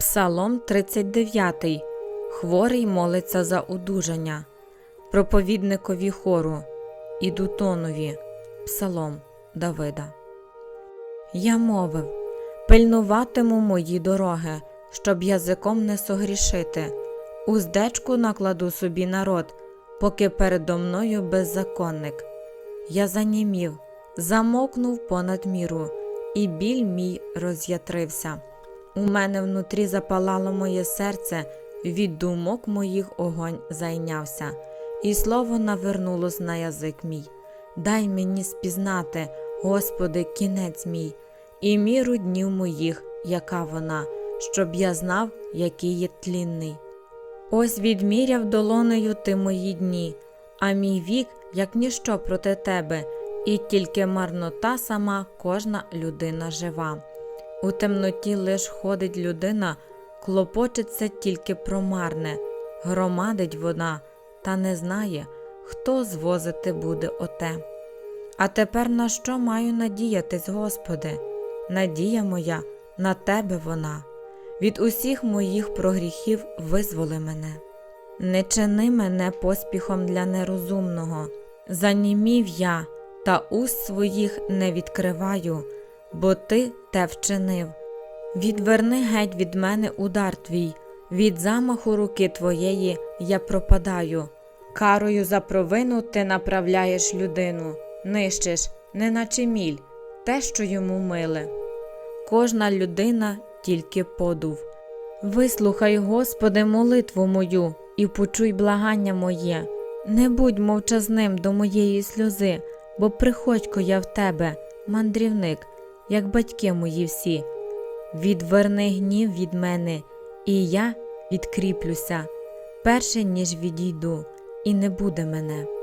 Псалом 39. Хворий молиться за одужання. Проповідникові хору. Ідутонові. Псалом Давида. Я мовив пильнуватиму мої дороги, щоб язиком не согрішити. Уздечку накладу собі народ, поки передо мною беззаконник. Я занімів, замокнув понад міру, і біль мій роз'ятрився. У мене внутрі запалало моє серце, від думок моїх огонь зайнявся, і слово навернулось на язик мій. Дай мені спізнати, Господи, кінець мій, і міру днів моїх, яка вона, щоб я знав, який є тлінний. Ось відміряв долонею ти мої дні, а мій вік, як ніщо проти тебе, і тільки марнота сама кожна людина жива. У темноті лиш ходить людина, клопочеться тільки про марне, громадить вона, та не знає, хто звозити буде оте. А тепер на що маю надіятись, Господи? Надія моя на Тебе вона. Від усіх моїх прогріхів визволи мене. Не чини мене поспіхом для нерозумного, занімів я, та уст своїх не відкриваю, бо ти те вчинив. Відверни геть від мене удар твій, від замаху руки твоєї я пропадаю. Карою за провину ти направляєш людину, нищиш, неначе міль, те, що йому миле. Кожна людина тільки подув. Вислухай, Господи, молитву мою і почуй благання моє. Не будь мовчазним до моєї сльози, бо приходько я в тебе, мандрівник, як батьки мої всі. Відверни гнів від мене, і я відкріплюся, перше ніж відійду, і не буде мене.